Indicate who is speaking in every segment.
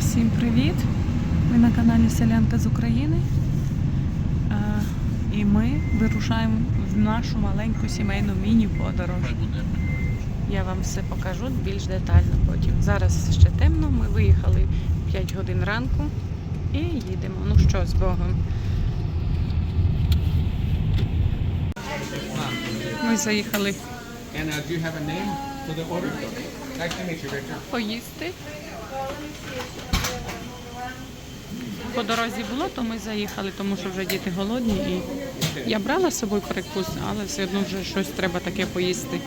Speaker 1: Всім привіт! Ви на каналі Селянка з України. Е, І ми вирушаємо в нашу маленьку сімейну міні-подорож. Я вам все покажу більш детально потім. Зараз ще темно, ми виїхали 5 годин ранку і їдемо. Ну що, з Богом. Ми заїхали
Speaker 2: And uh, do you have a name for the order? Nice to meet you, Richard.
Speaker 1: поїсти. По дорозі було, то ми заїхали, тому що вже діти голодні. І я брала з собою перекус, але все одно вже щось треба таке поїсти.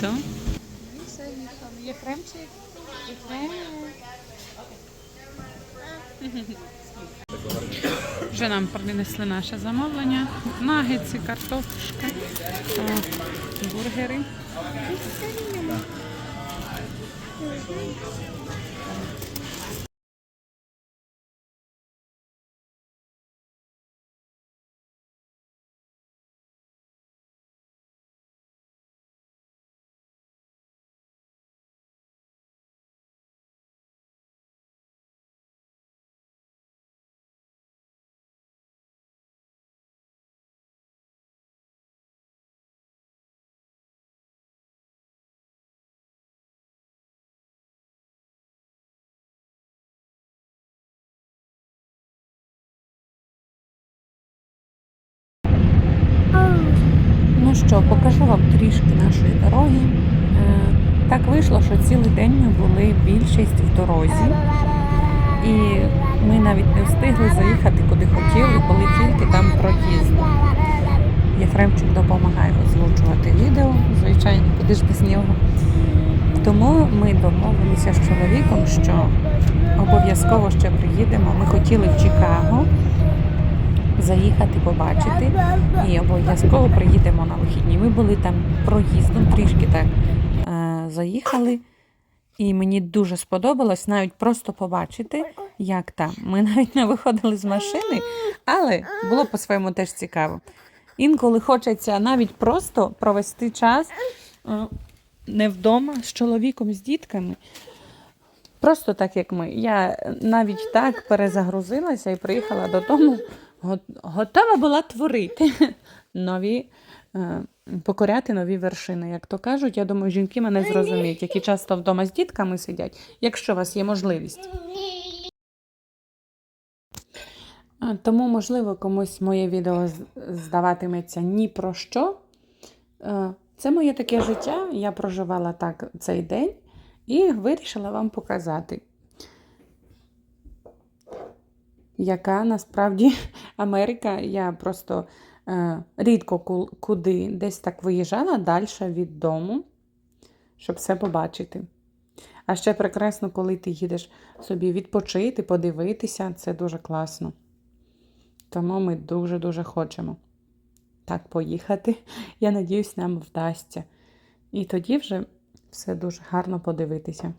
Speaker 1: То? Є кремчик? Вже нам принесли наше замовлення. Нагетси, картошка, бургери. Що, покажу вам трішки нашої дороги. Е, Так вийшло, що цілий день ми були більшість в дорозі, і ми навіть не встигли заїхати куди хотіли, коли тільки там проїзд. Єфремчик допомагає озвучувати відео, звичайно, куди ж без нього. Тому ми домовилися з чоловіком, що обов'язково ще приїдемо. Ми хотіли в Чикаго заїхати, побачити. І обов'язково приїдемо на вихідні. Ми були там проїздом, трішки так е, заїхали. І мені дуже сподобалось навіть просто побачити, як там. Ми навіть не виходили з машини, але було по-своєму теж цікаво. Інколи хочеться навіть просто провести час е, не вдома з чоловіком, з дітками. Просто так, як ми. Я навіть так перезагрузилася і приїхала додому, готова була творити нові, е, покоряти нові вершини. Як то кажуть, я думаю, жінки мене зрозуміють, які часто вдома з дітками сидять, якщо у вас є можливість. Тому, можливо, комусь моє відео здаватиметься ні про що. Е, Це моє таке життя. Я проживала так цей день і вирішила вам показати, яка насправді Америка. Я просто е, рідко куди десь так виїжджала далі від дому, щоб все побачити. А ще прекрасно, коли ти їдеш собі відпочити, подивитися, це дуже класно. Тому ми дуже-дуже хочемо так поїхати. Я надіюсь, нам вдасться. І тоді вже все дуже гарно подивитися.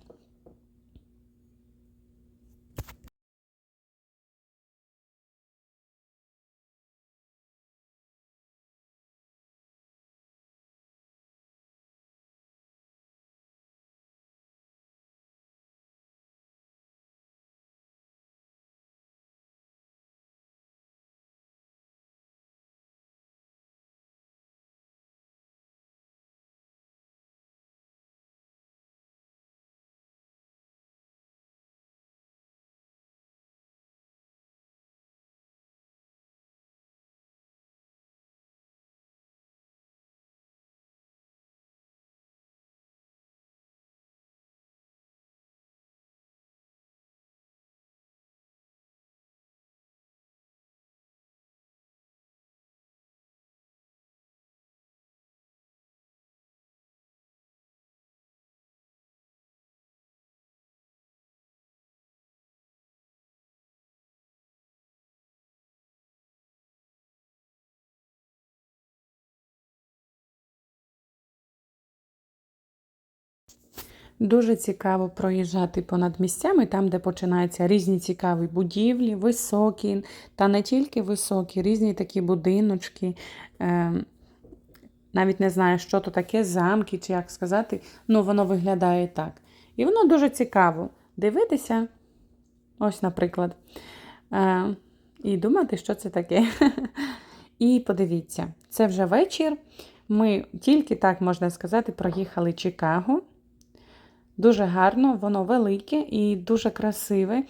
Speaker 1: Дуже цікаво проїжджати понад місцями, там, де починаються різні цікаві будівлі, високі, та не тільки високі, різні такі будиночки. Ем, навіть не знаю, що то таке, замки чи як сказати, ну воно виглядає так. І воно дуже цікаво дивитися, ось, наприклад, е, і думати, що це таке. І подивіться, це вже вечір. Ми тільки так можна сказати, проїхали Чикаго. Дуже гарно, воно велике і дуже красиве.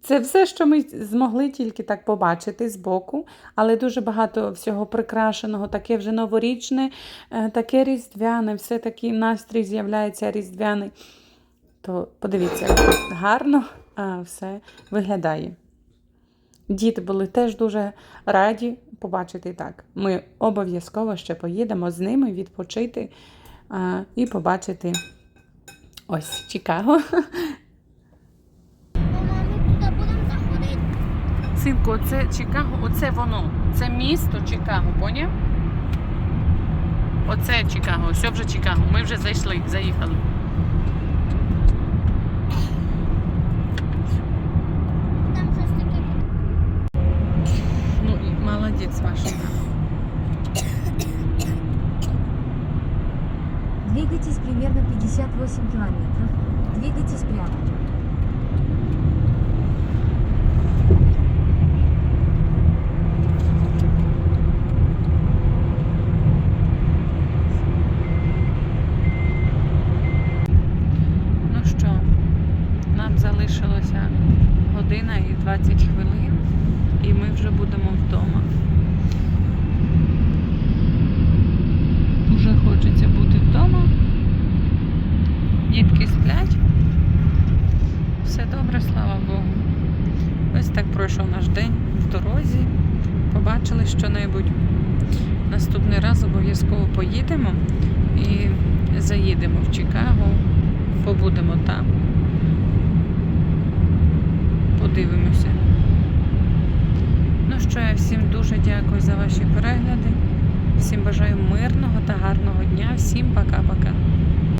Speaker 1: Це все, що ми змогли тільки так побачити збоку, але дуже багато всього прикрашеного, таке вже новорічне, е, таке різдвяне, все такий настрій з'являється різдвяний. То подивіться, гарно все виглядає. Діти були теж дуже раді побачити так. Ми обов'язково ще поїдемо з ними відпочити і побачити ось Чикаго. Синку, оце Чикаго, оце воно. Це місто Чикаго, поняв? Оце Чикаго, все вже Чикаго. Ми вже зайшли, заїхали.
Speaker 3: Там щось таке.
Speaker 1: Ну, і молодець, Машенька.
Speaker 4: Двигайтесь примерно 58 километров. Двигайтесь прямо.
Speaker 1: Ну що, нам залишилося година і 20 хвилин, і ми вже будемо вдома. Все добре, слава Богу. Ось так пройшов наш день в дорозі. Побачили що-небудь. Наступний раз обов'язково поїдемо і заїдемо в Чикаго, побудемо там. Подивимося. Ну що, я всім дуже дякую за ваші перегляди. Всім бажаю мирного та гарного дня. Всім пока-пока.